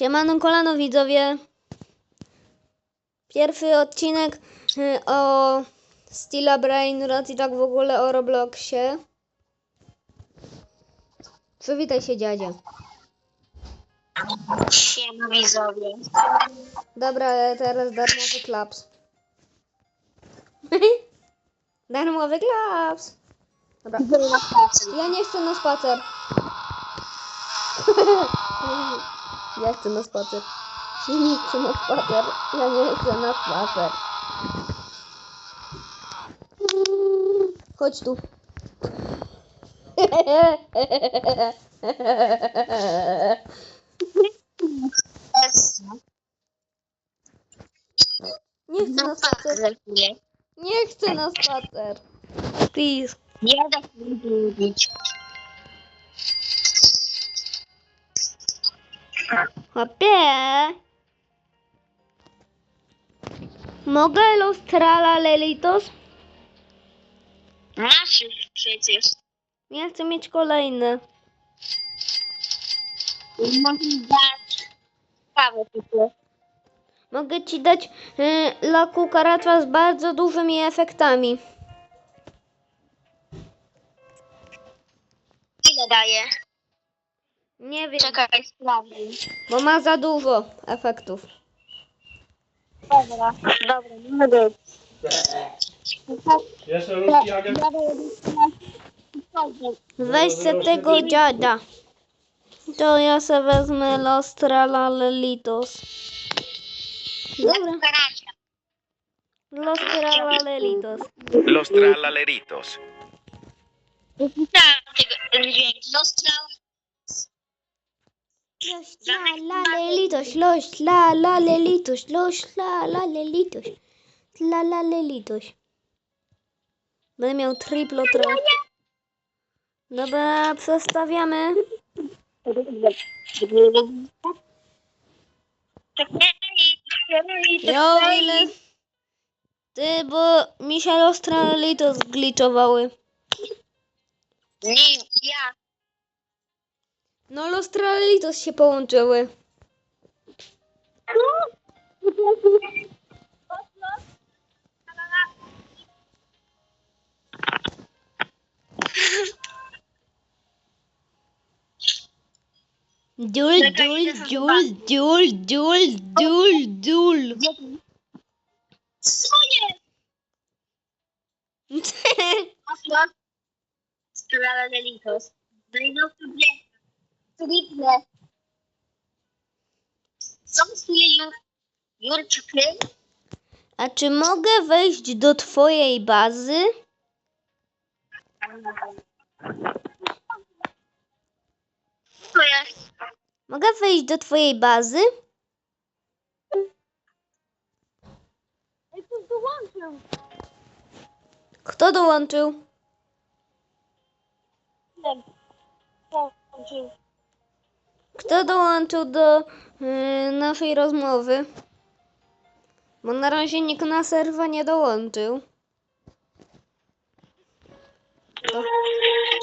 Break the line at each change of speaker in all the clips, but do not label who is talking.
Siemano kolano widzowie. Pierwszy odcinek y, o Stila Brain Rot i tak w ogóle o Robloxie. Przywitaj się dziadzie.
Siema widzowie.
Dobra, teraz darmowy klaps. darmowy klaps. Dobra. Ja nie chcę na spacer. ja chcę na spacer. Ja nie chcę na spacer. Ja nie chcę na spacer. Chodź tu. Nie chcę na spacer. Nie chcę na spacer. Please.
Nie da się lubić.
Chłopie. Mogę los trala lelitos?
Masz już przecież.
Ja chcę mieć kolejne.
Można dać kawę tylko.
Mogę ci dać y, laku karatwa z bardzo dużymi efektami.
Ile daje?
Nie wiem,
Czekaj, sprawdzę.
bo ma za dużo efektów.
Dobra, dobra, nie być.
Jeszcze ruski agent.
Weź se tego dziada. To ja se wezmę los trala lelitos. Dobra, los trala lelitos.
Los tralaleritos.
Usłyszałam tego, ten dźwięk. Został.
Los la la lelitos, los la la lelitos, los la la lelitos, la la lelitos. Będę miał triplo tra. Dobra, przestawiamy. Jo, ile... Ty, bo mi się los tra lelitos zgliczowały.
Nie, ja.
No los tra lelitos się połączyły. Dul, dul, dul, dul, dul, dul, dul.
Co jest? Oslo. Sprawa Delitos. Najnowszy bieg. Tripne. Są chwile. Jurczyky.
A czy mogę wejść do twojej bazy?
To jest.
Mogę wejść do twojej bazy?
Ktoś dołączył.
Kto dołączył?
Dołączył.
Kto dołączył do y, naszej rozmowy? Bo na razie nikt na serwa nie dołączył.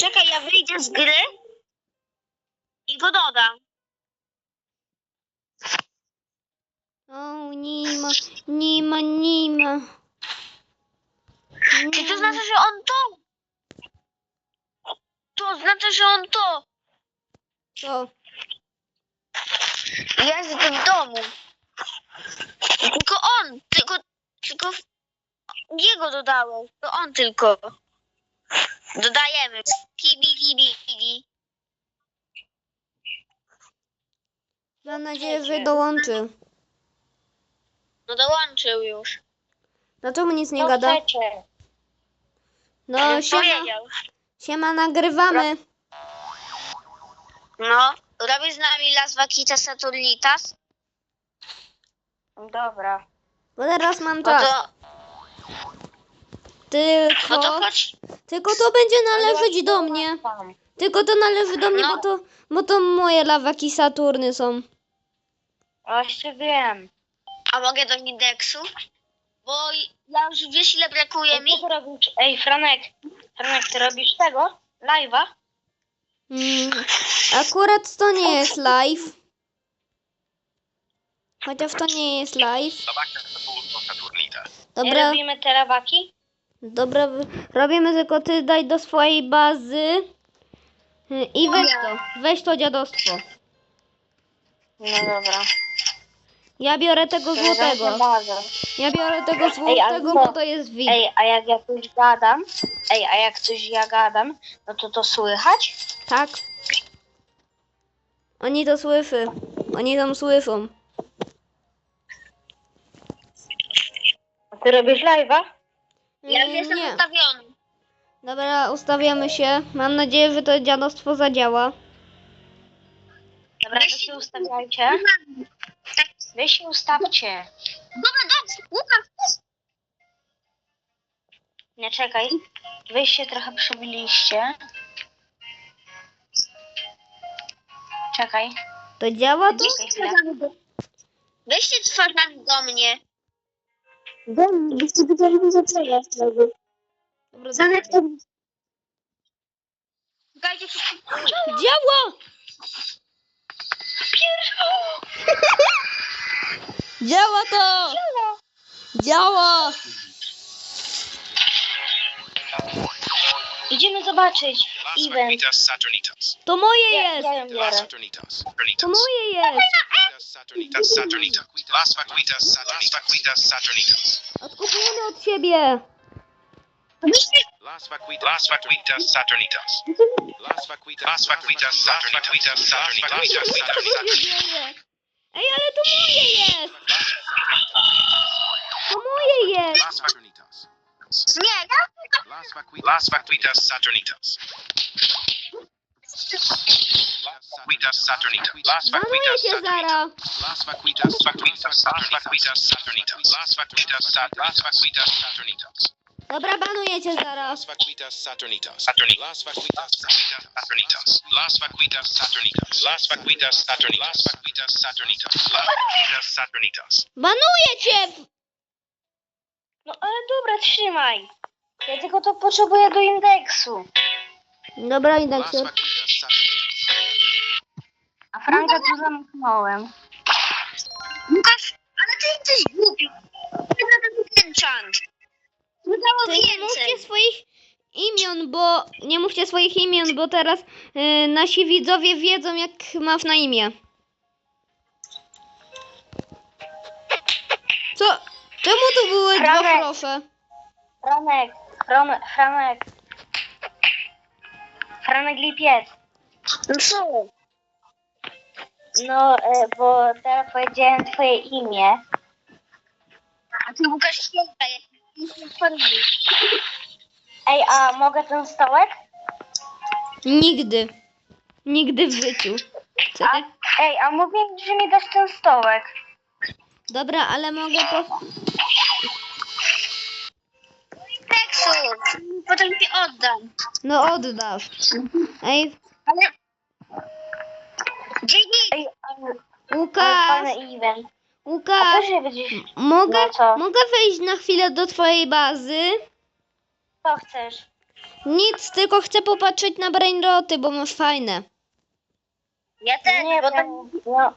Czekaj, ja wyjdę z gry i go dodam.
O, nie ma, nie ma, nie ma.
Czy to znaczy, że on to? To znaczy, że on to.
Co?
Jest w domu. Tylko on, tylko, tylko jego dodałem. To on tylko. Dodajemy. Kibi, kibi, kibi.
Mam nadzieję, że dołączył.
No dołączył już.
Dlaczego nic nie gada? No, siema,
Powiedział.
siema, nagrywamy.
No, robisz z nami Las Vaquitas Saturnitas? Dobra.
Bo teraz mam
No
czas.
to, no
Tylko,
chodź.
tylko to będzie należeć do mnie. Tylko to należy do mnie,
No.
bo to, bo to moje lawaki Saturny są.
Właśnie wiem. A mogę do indeksu? Bo ja już wiesz ile brakuje mi?
Co ty robisz? Ej, Franek, Franek, ty robisz tego? Live'a?
Mm, akurat to nie jest live. Chociaż to nie jest live. Dobra,
Robimy te lawaki?
dobra, robimy tylko ty daj do swojej bazy. I weź to, weź to dziadostwo.
No dobra.
Ja biorę tego złotego. Ja biorę tego złotego,
co?
bo to jest VIP.
Ej, a jak ja coś gadam, ej, a jak coś ja gadam, no to to słychać?
Tak. Oni to słyszy. Oni tam słyszą.
A ty robisz live'a?
Ja już jestem
nie.
ustawiony.
Dobra, ustawiamy się. Mam nadzieję, że to dziadostwo zadziała.
Dobra, wy się ustawiajcie. Wy się ustawcie.
Dobra, dobrze, Łukasz,
Nie czekaj. Wy się trochę przybiliście. Czekaj.
To działa to?
Czekaj chwilę.
weźcie twarzami do mnie.
Dobra,
Zanek
dobra.
Szukajcie wszystkich.
Działa! Działa to! Działa!
Idziemy zobaczyć
Las
event.
Vaquitas Saturnitas.
To moje
Ja,
jest!
ja ją
Las
biorę.
Saturnitas.
To
Saturnitas.
moje jest!
Saturnitas Saturnitas. Las Vaquitas Saturnitas. Las Vaquitas Saturnitas.
Odkupujemy od siebie!
Las Vaquitas Las Vaquitas Saturnitas. Las Vaquitas Las Vaquitas Saturnitas. Las Vaquitas
Co tu się
Saturnitas.
dzieje? Ej, ale to moje jest! To moje jest!
Las Saturnitas.
Nie, ja
Las Vaquitas Las Vaquitas Saturnitas. Las Vaquitas Saturnitas. Las
cię
Saturnitas. Las Vaquitas Saturnitas. Las Vaquitas Saturnitas. Las Vaquitas Sat- Las Vaquitas Saturnitas.
Dobra, banuję cię zara!
Las Vaquitas Saturnitas. Saturnitas. Las Vaquitas Saturnitas. Las Vaquitas Saturnitas. Las Vaquitas Saturnitas. Las Vaquitas Saturnitas. Las Vaquitas Saturnitas.
Banuję cię!
No ale dobra, trzymaj. Ja tylko to potrzebuję do indeksu.
Dobra,
Las. Vaquitas Saturnitas.
A Franka tu zamknąłem.
Łukasz, ale ty jesteś głupi. Ty na ten enchant.
To nie mówcie
więcej.
swoich imion, bo nie mówcie swoich imion, bo teraz y, nasi widzowie wiedzą, jak masz na imię. Co? Czemu tu były dwa
Franek.
profe?
Franek, Franek, Franek. Franek Lipiec.
No co?
No, e, bo teraz powiedziałem twoje imię.
A ty Łukasz święta, jak
Ej, a mogę ten stołek?
Nigdy. Nigdy w życiu. Co
A, ej, a mówię, że mi dasz ten stołek.
Dobra, ale mogę po...
Teksu, potem ci oddam.
No oddasz. Ej,
Ale... Dzięki.
Ej, ale
Łukasz,
fajny A
Łukasz,
co się
mogę,
No co?
mogę wejść na chwilę do twojej bazy?
Co chcesz?
Nic, tylko chcę popatrzeć na brainroty, bo masz fajne.
Ja też,
Nie,
bo
bo,
tak...
no,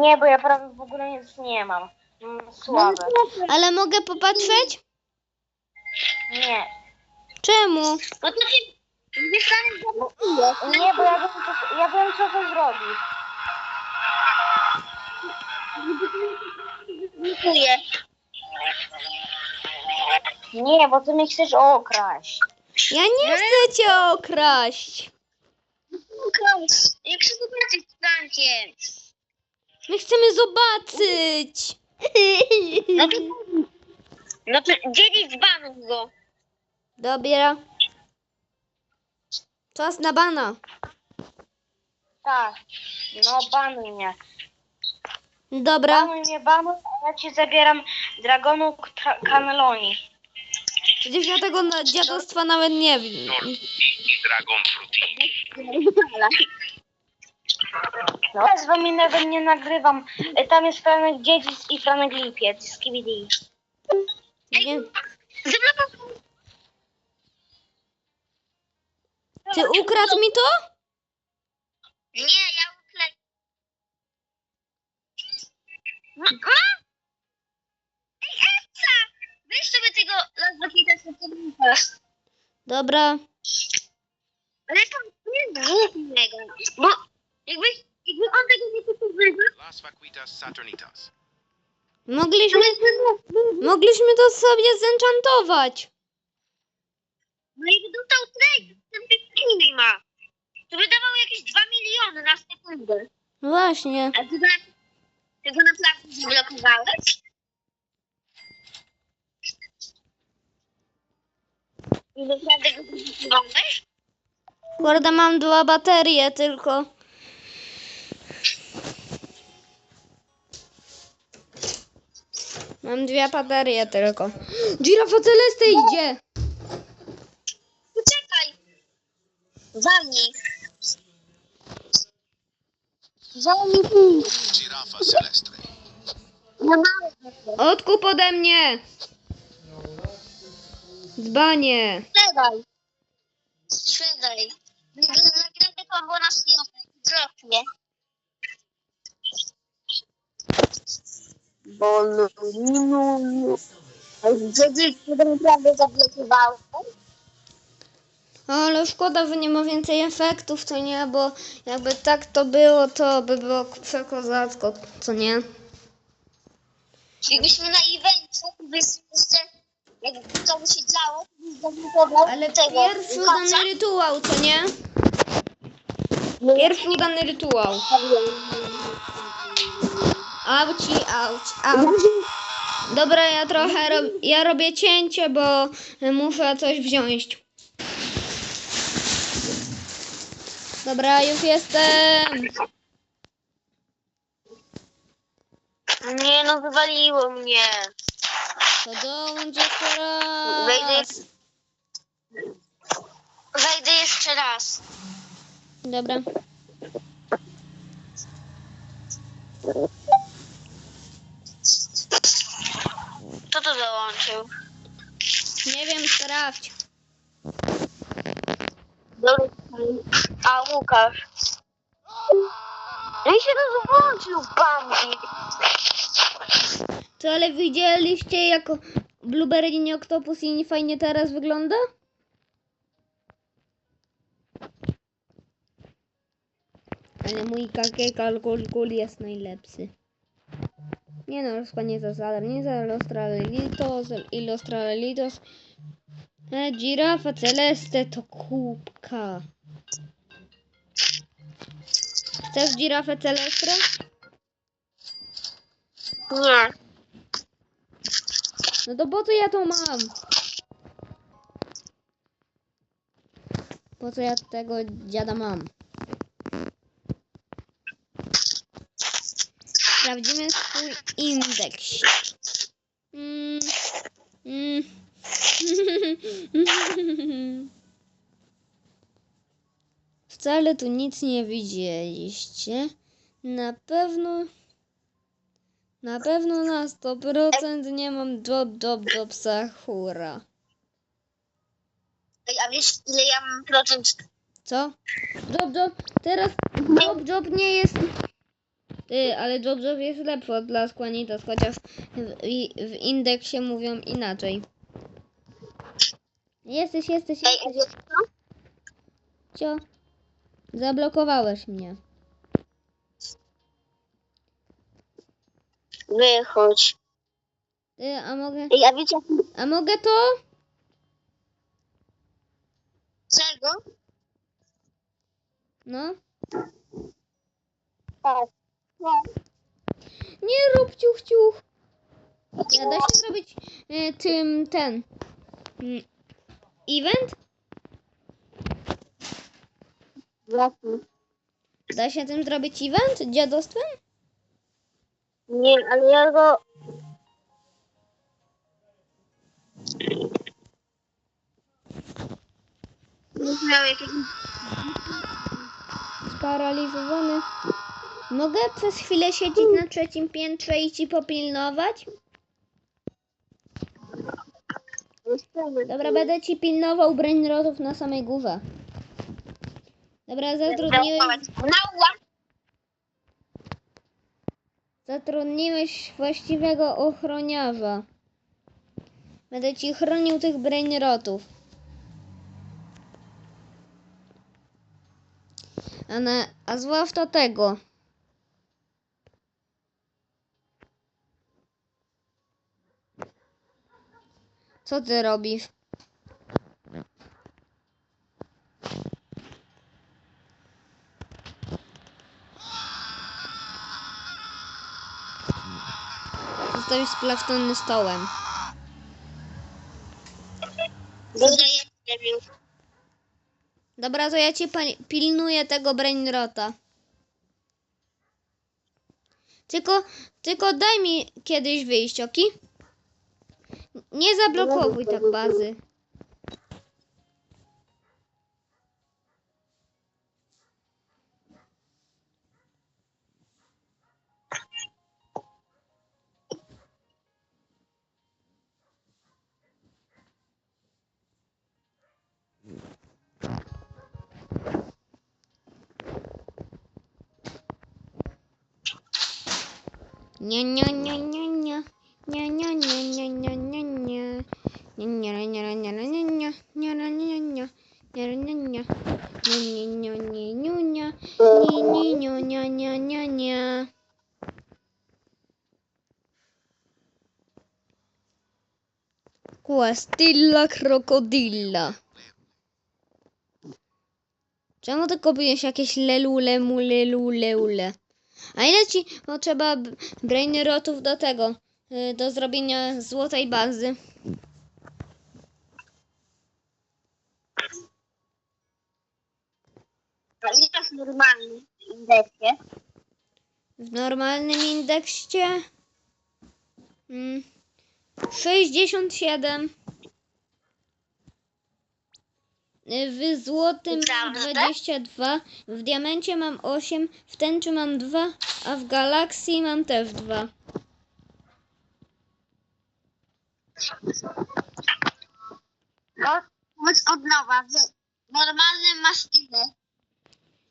nie, bo ja prawie w ogóle nic nie mam. Mm, Słabe.
Ale mogę popatrzeć?
Nie.
Czemu?
No to zablokuje.
Nie, bo ja wiem, co, ja wiem, co to zrobić.
Dziękuję.
Nie, bo ty mnie chcesz okraść.
Ja nie chcę cię okraść.
Łukasz, jak się zobaczyć z Frankiem?
My chcemy zobaczyć.
No to... No to dziedzic banuj go.
Dobra. Czas na bana.
Tak. No, banuj mnie.
Dobra.
Banuj mnie, banuj, a ja ci zabieram dragonu Tra- Cannelloni.
Przecież ja tego na dziadostwa nawet nie wiem.
I Dragon Frutti.
No, ja z wami nawet nie nagrywam. E, Tam jest Franek Dziedzic i Franek Lipiec z KBD.
Nie. Ty ukradł mi to?
Nie, ma? Ej, Elsa! Weź sobie tego Las Vaquitas Saturnitas.
Dobra.
Ale to nie jest głupnego. Bo jakby, jakby on tego nie kupował,
Las Vaquitas Saturnitas.
Mogliśmy, mogliśmy to sobie zenchantować.
No i dostał trade, ten inny ma. To by dawał jakieś 2 miliony na sekundę.
Właśnie.
A ty ty go naprawdę zablokowałeś? I naprawdę go zablokowałeś?
Kurde, mam dwa baterie tylko. Mam dwie baterie tylko. Girafa Celeste idzie!
Poczekaj. Walnij. Walnij.
Giraffa Celestre.
No mało.
Odkup ode mnie! Dzbanie!
Sprzedaj. Sprzedaj. Nagramy kombo na snopę. Dropnie. Boluminu. Gdzie to naprawdę zablokowało?
Ale szkoda, że nie ma więcej efektów, co nie? Bo jakby tak to było, to by było przekozacko, co nie?
Jakbyśmy na evencie, to byś jeszcze, jakby to by się działo, to byś zablokował
Ale
tego
pierwszy
koca.
udany rytuał, co nie? Pierwszy udany rytuał. Auci, auć, auć. Dobra, ja trochę rob, ja robię cięcie, bo muszę coś wziąć. Dobra, już jestem.
Nie no, wywaliło mnie.
To dołącz jeszcze
Wejdę,
raz.
wejdę jeszcze raz.
Dobra.
Kto to dołączył?
Nie wiem, sprawdź.
Dobra. A Łukasz. No i się rozłączył, Bambi.
Co, ale widzieliście jak Blueberry nie Octopus i nie fajnie teraz wygląda? Ale mój kakie kalkul jest najlepszy. Nie no, rozkładnie zasada, nie za Australitos, Illustralitos. E, Girafa Celeste to kubka. Chcesz girafę Celeste?
Nie.
No to po co ja to mam? Po co ja tego dziada mam? Sprawdzimy swój indeks. Mm. Mm. Wcale tu nic nie widzieliście. Na pewno... Na pewno na 100% nie mam job, job, job, hura.
Ej, A wiesz ile ja mam procent?
Co? Job, job, teraz job, job nie jest... Ty, ale job, job jest lepszy od Las Quanitas, chociaż w, w indeksie mówią inaczej. Jesteś, jesteś,
Ej, a
jesteś.
wiesz co?
Cio. Zablokowałeś mnie.
Wychodź.
Ty, a mogę...
Ej, a wiecie
A mogę to?
czego?
No.
Tak.
Nie rób ciuch, ciuch. Da się zrobić e, tym, ten... mm, Event?
Jaki?
Da się tym zrobić event dziadostwem?
Nie, ale ja go... Nie miał.
Sparaliżowany. Mogę przez chwilę siedzieć na trzecim piętrze i ci popilnować? Dobra, będę ci pilnował brainrotów na samej górze. Dobra, zatrudniłeś...
Nała!
Zatrudniłeś właściwego ochroniarza. Będę ci chronił tych brainrotów. A, na, a zwłaszcza tego. Co ty robisz? Zostawisz splaftony stołem. Dobra, to ja ci pa- pilnuję tego brainrota. Tylko, tylko daj mi kiedyś wyjść, oki? Nie zablokowuj tak bazy. Nie, nie, nie, nie, nie. Nie, nie, nie, nie, nie, nie, nie. Nie, nie, nie, nie, nie, nie, nie. Nie, nie, nie, nie. Nie, nie, nie. Nie, nie, nie, nie, nie, nie. Nie, nie, nie, nie, nie. Questilla krokodilla. Czemu ty kopiujesz jakieś lelule, mule, lule, ule? A ile ci potrzeba b- brainerotów do tego, y, do zrobienia złotej bazy?
A ile w indeksie?
W normalnym indeksie mm, 67. Y, W złotym mam
Naprawdę?
22, w diamencie mam 8, w tęczy mam 2, a w galaksji mam też 2.
No, chodź od nowa. W normalnym masz ile?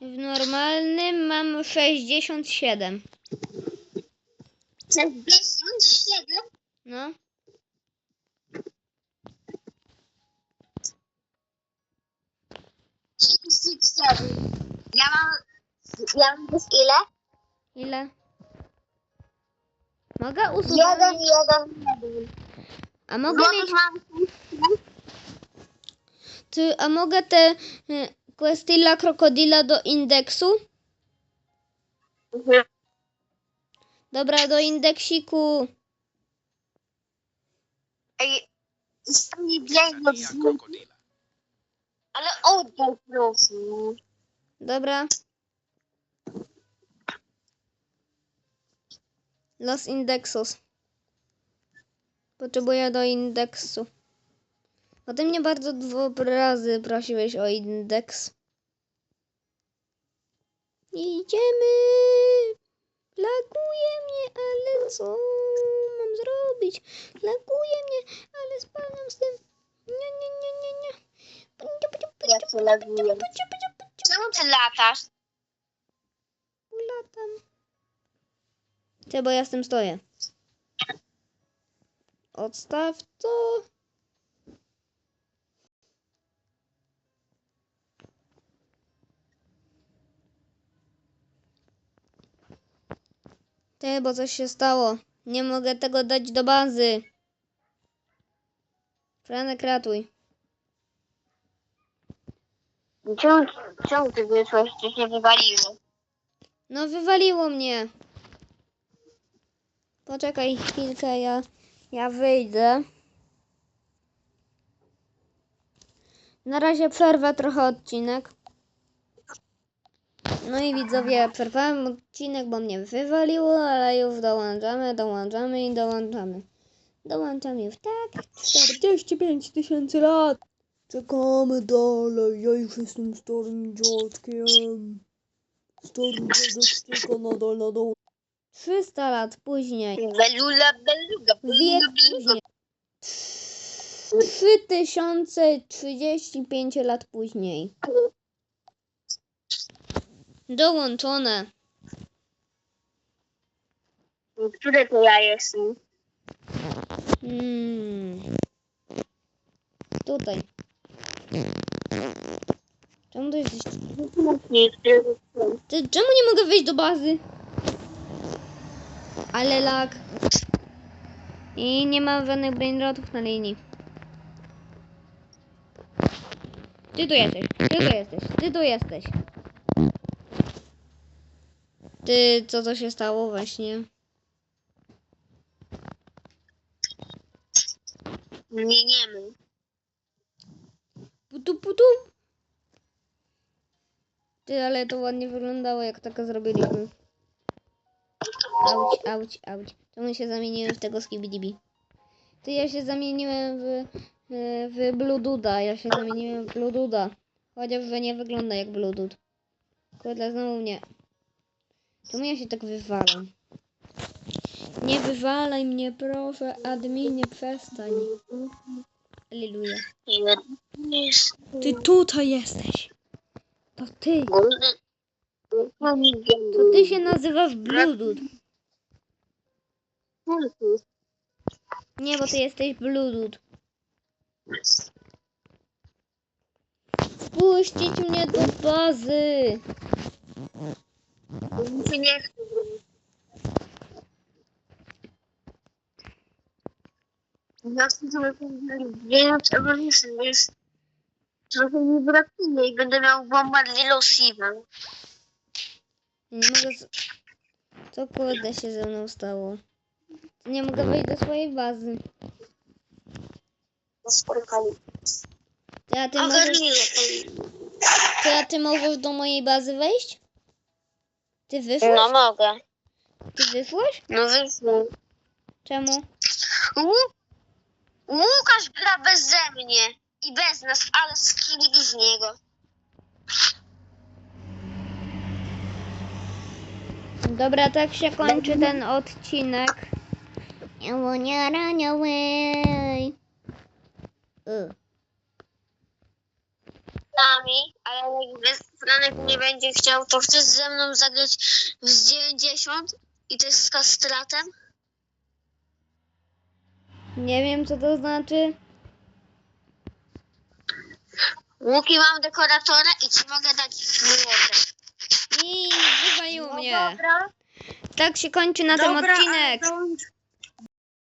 W normalnym mam 67.
67?
No.
Ja mam... Ja mam ile?
Ile? Mogę usunąć?
Jeden, jeden, jeden.
A mogę mieć
Złotych mam...
Ty, a mogę te y, Questilla Krokodila do indeksu?
Mhm.
Dobra, do indeksiku.
Ej, tam nie ale oddaj proszę.
Dobra. Los indexos. Potrzebuję do indeksu. Bo ty mnie bardzo dwa razy prosiłeś o indeks. Idziemy. Laguje mnie, ale co mam zrobić? Laguje
Się laguje. Czemu ty latasz?
Latam. Ty, bo ja z tym stoję. Odstaw to. Ty, bo coś się stało. Nie mogę tego dać do bazy. Franek, ratuj.
Czemu, czemu ty wyszłeś? Czy się wywaliło?
No, wywaliło mnie. Poczekaj chwilkę, ja, ja wyjdę. Na razie przerwę trochę odcinek. No i widzowie, przerwałem odcinek, bo mnie wywaliło, ale już dołączamy, dołączamy i dołączamy. Dołączam już tak. 45 tysięcy lat. Czekamy dalej, ja już jestem starym dziadkiem. Starym dziadek czeka nadal na dół. 300 lat później.
Belula, beluga,
Wiek
beluga, beluga.
później. 3035 lat później. Dołączone.
Które to ja jestem?
Hmm. Tutaj. Czemu to jesteś?
Nie, które to są?
Ty, czemu nie mogę wejść do bazy? Ale lag. I nie ma żadnych brainrotów na linii. Ty tu jesteś, ty tu jesteś, ty tu jesteś. Ty, co to się stało właśnie?
Nie, nie my.
Putu. Ty, ale to ładnie wyglądało, jak taka zrobiliśmy. Auć, auć, auć. Czemu się zamieniłem w tego skibidibi? Ty, ja się zamieniłem w, w Blue Duda. Ja się zamieniłem w Blue Duda. Nie wygląda jak Blue Dud. Kurde, znowu nie. Czemu ja się tak wywalam? Nie wywalaj mnie, proszę, adminie, przestań.
Jest.
Ty tutaj jesteś. To ty.
To
ty się nazywasz Bludud. Nie, bo ty jesteś Bludud. Wpuścić mnie do bazy.
Nie chce. Ja chcę sobie więc Evolution jest trochę mi brakuje i będę miał Bombardilo Steven.
Nie mogę... Z... Co kurde się ze mną stało? Nie mogę wejść do swojej bazy. Ty, a ty możesz,
Ogarnij
ty, a ty możesz do mojej bazy wejść? Ty wyszłeś?
No mogę.
Ty wyszłeś?
No wyszło.
Czemu?
Łukasz gra beze mnie i bez nas, ale skibili z niego.
Dobra, tak się kończy ten odcinek. Anioły. Y.
Nami, ale jak Franek nie będzie chciał, to chcesz ze mną zagrać z 90 i to jest z kastratem?
Nie wiem, co to znaczy.
Łuki mam dekoratora i ci mogę dać młotek.
I wywaliło mnie.
Dobra,
Tak się kończy na ten
dobra,
odcinek.